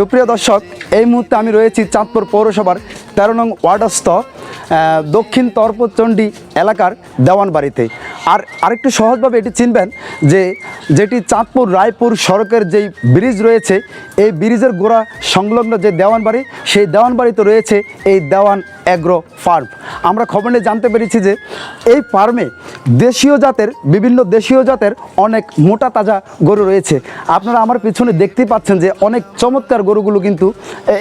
সুপ্রিয় দর্শক এই মুহূর্তে আমি রয়েছি চাঁদপুর পৌরসভার তেরো নং ওয়ার্ডস্থ দক্ষিণ তর্পচণ্ডী এলাকার দেওয়ান বাড়িতে। আর আরেকটু সহজভাবে এটি চিনবেন যে যেটি চাঁদপুর রায়পুর সড়কের যেই ব্রিজ রয়েছে, এই ব্রিজের গোড়া সংলগ্ন যে দেওয়ান বাড়ি, সেই দেওয়ান বাড়িতে রয়েছে এই দেওয়ান অ্যাগ্রো ফার্ম আমরা খবর নিয়ে জানতে পেরেছি যে এই ফার্মে দেশীয় জাতের, বিভিন্ন দেশীয় জাতের অনেক মোটা তাজা গরু রয়েছে। আপনারা আমার পিছনে দেখতেই পাচ্ছেন যে অনেক চমৎকার গরুগুলো কিন্তু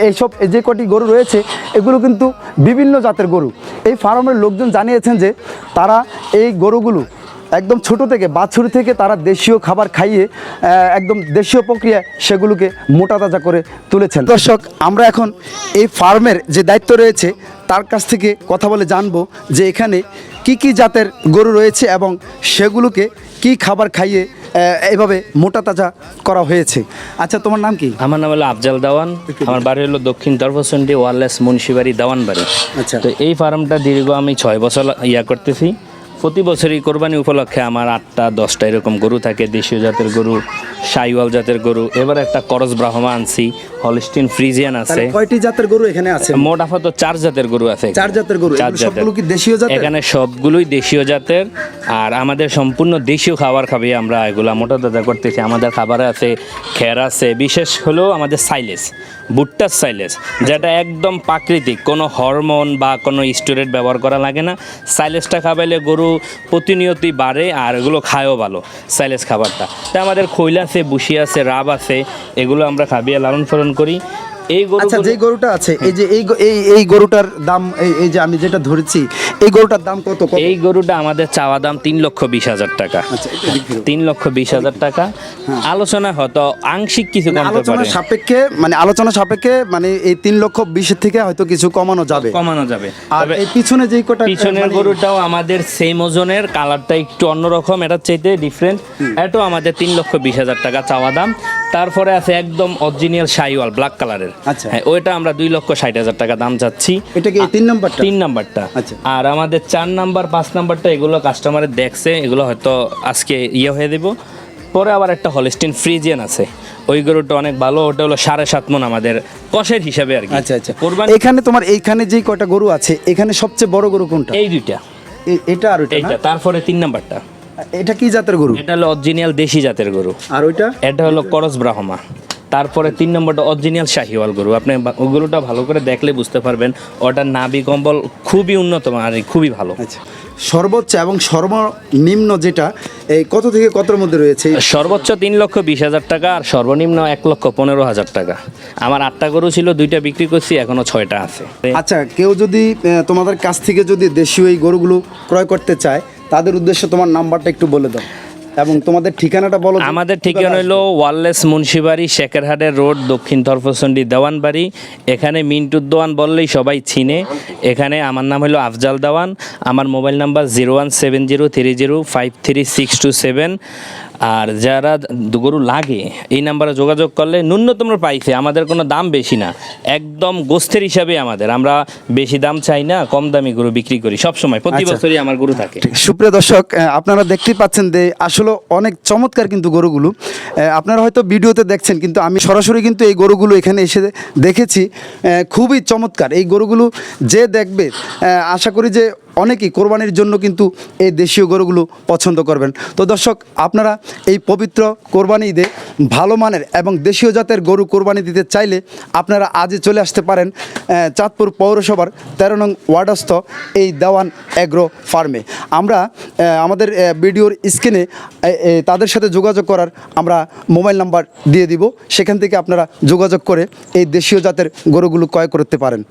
এইসব যে কটি গরু রয়েছে, এগুলো কিন্তু বিভিন্ন জাতের গরু। এই ফার্মের লোকজন জানিয়েছেন যে তারা এই গরুগুলো একদম ছোট থেকে, বাছুরি থেকে তারা দেশীয় খাবার খাইয়ে একদম দেশীয় প্রক্রিয়া সেগুলোকে মোটা তাজা করে তুলেছেন। দর্শক, আমরা এখন এই ফার্মের যে দায়িত্ব রয়েছে তার কাছ থেকে কথা বলে জানব যে এখানে কি কি জাতের গরু রয়েছে এবং সেগুলোকে কি খাবার খাইয়ে এইভাবে মোটা তাজা করা হয়েছে। আচ্ছা তোমার নাম কি? আমার নাম হলো আফজাল দাওয়ান। আমার বাড়ি হলো দক্ষিণ তরফসন্ডি ওয়ারলেস মুন্সিবাড়ি দাওয়ান বাড়ি আচ্ছা। তো এই ফার্মটা দীর্ঘ আমি ছয় বছর ইয়া করতেছি। প্রতি বছরই কোরবানি উপলক্ষে আমার আটটা দশটা এরকম গরু থাকে দেশীয় জাতের গরু। সাইওয়াল জাতের গরু। এবার একটা করস ব্রাহ্মা আনছি হলিস্টিন ফ্রিজিয়ান আছে। কয়টি জাতের গরু এখানে আছে? মোট আপাতত চার জাতের গরু আছে চার জাতের গরু। চার সবগুলো কি দেশীয় জাতের? এখানে সবগুলোই দেশীয় জাতের। আর আমাদের সম্পূর্ণ দেশীয় খাবার খাবে আমরা এগুলা। মোটা দাদা করতেছি। আমাদের খাবারে আছে খের আছে বিশেষ হলো আমাদের সাইলেস ভুট্টার সাইলেস যেটা একদম প্রাকৃতিক। কোনো হরমোন বা কোনো স্টোরেট ব্যবহার করা লাগে না। সাইলেসটা খাবাইলে গরু প্রতিনিয়তই বাড়ে আর এগুলো খায়ও ভালো সাইলেস খাবারটা। তাই আমাদের খৈল আছে বুসি আছে রাব আছে এগুলো আমরা খাবিয়ে লালন পালন করি। এই গরু আচ্ছা যে গরুটা আছে এই যে এই এই এই গরুটার দাম এই যে আমি যেটা ধরেছি এই গরুটার দাম কত? এই গরুটা আমাদের চাওয়া দাম তিন লক্ষ বিশ হাজার টাকা। আচ্ছা। তিন লক্ষ বিশ হাজার টাকা। আলোচনা হয়তো আংশিক কিছু আলোচনা সাপেক্ষে মানে আলোচনা সাপেক্ষে মানে এই তিন লক্ষ বিশের থেকে হয়তো কিছু কমানো যাবে। কমানো যাবে। আর এই পিছনে যেই কটা পিছনের মানে- গরুটাও আমাদের সেম ওজনের কালারটা একটু অন্যরকম এটার চাইতে ডিফারেন্ট এটাও আমাদের তিন লক্ষ বিশ হাজার টাকা চাওয়া দাম। তারপরে আছে একদম অরিজিনাল শাইওয়াল ব্ল্যাক কালারের আচ্ছা। হ্যাঁ ওইটা আমরা দুই লক্ষ ষাট হাজার টাকা দাম চাচ্ছি। এটা কি তিন নাম্বারটা? তিন নাম্বারটা। আচ্ছা। আর আমাদের চার নাম্বার পাঁচ নাম্বারটা এগুলো দেখছে এগুলো হয়তো আজকে ইয়ে হয়ে দেব। পরে আবার একটা হলিস্টিন ফ্রিজিয়ান আছে। ওই গরুটা অনেক ভালো ওটা হলো সাড়ে সাত মন আমাদের কষের হিসাবে আর কি। আচ্ছা আচ্ছা। কোরবানি এখানে তোমার এইখানে যেই কয়টা গরু আছে এখানে সবচেয়ে বড় গরু কোনটা? এই দুইটা। এটা আর এইটা তারপরে তিন নাম্বারটা। এটা কি জাতের গরু? এটা হলো অরিজিনাল দেশি জাতের গরু। আর ওইটা? এটা হলো করস ব্রাহ্মা তারপরে তিন নম্বরটা অরিজিনাল শাহিওয়াল গরু। আপনি গরুটা ভালো করে দেখলে বুঝতে পারবেন ওটার নাভি কম্বল খুবই উন্নত মানের খুবই ভালো। আচ্ছা। সর্বোচ্চ এবং সর্বনিম্ন যেটা এই কত থেকে কতর মধ্যে রয়েছে? সর্বোচ্চ তিন লক্ষ বিশ হাজার টাকা আর সর্বনিম্ন এক লক্ষ পনেরো হাজার টাকা। আমার আটটা গরু ছিল দুইটা বিক্রি করছি এখনও ছয়টা আছে। আচ্ছা কেউ যদি তোমাদের কাছ থেকে যদি দেশীয় এই গরুগুলো ক্রয় করতে চায় তাদের উদ্দেশ্যে তোমার নাম্বারটা একটু বলে দাও। এবং তোমাদের ঠিকানাটা বলো আমাদের ঠিকানা হলো ওয়ারলেস মুন্সিবাড়ি শেখেরহাটের রোড দক্ষিণ তরফসন্ডি দেওয়ানবাড়ি। এখানে মিন্টুর দোয়ান বললেই সবাই চিনে। এখানে আমার নাম হলো আফজাল দেওয়ান। আমার mobile number zero one seven zero three zero five three six two seven. আর যারা গরু লাগে এই নাম্বারে যোগাযোগ করলে ন্যূনতম পাইছে আমাদের কোনো দাম বেশি না। একদম গোস্তের হিসাবে আমাদের। আমরা বেশি দাম চাই না কম দামি গরু বিক্রি করি। সবসময় প্রতি আচ্ছা। বছরই আমার গরু থাকে। সুপ্রিয় দর্শক আপনারা দেখতেই পাচ্ছেন যে আসলে অনেক চমৎকার কিন্তু গরুগুলো। আপনারা হয়তো ভিডিওতে দেখছেন, কিন্তু আমি সরাসরি কিন্তু এই গরুগুলো এখানে এসে দেখেছি। খুবই চমৎকার। এই গরুগুলো যে দেখবে আশা করি যে অনেকেই কোরবানির জন্য কিন্তু এই দেশীয় গরুগুলো পছন্দ করবেন। তো দর্শক, আপনারা এই পবিত্র কোরবানি ঈদে ভালো মানের এবং দেশীয় জাতের গরু কোরবানি দিতে চাইলে আপনারা আজই চলে আসতে পারেন চাঁদপুর পৌরসভার তেরো নং ওয়ার্ডস্থ এই দেওয়ান অ্যাগ্রো ফার্মে। আমরা আমাদের ভিডিওর স্ক্রিনে তাদের সাথে যোগাযোগ করার আমরা মোবাইল নাম্বার দিয়ে দিব। সেখান থেকে আপনারা যোগাযোগ করে এই দেশীয় জাতের গরুগুলো ক্রয় করতে পারেন।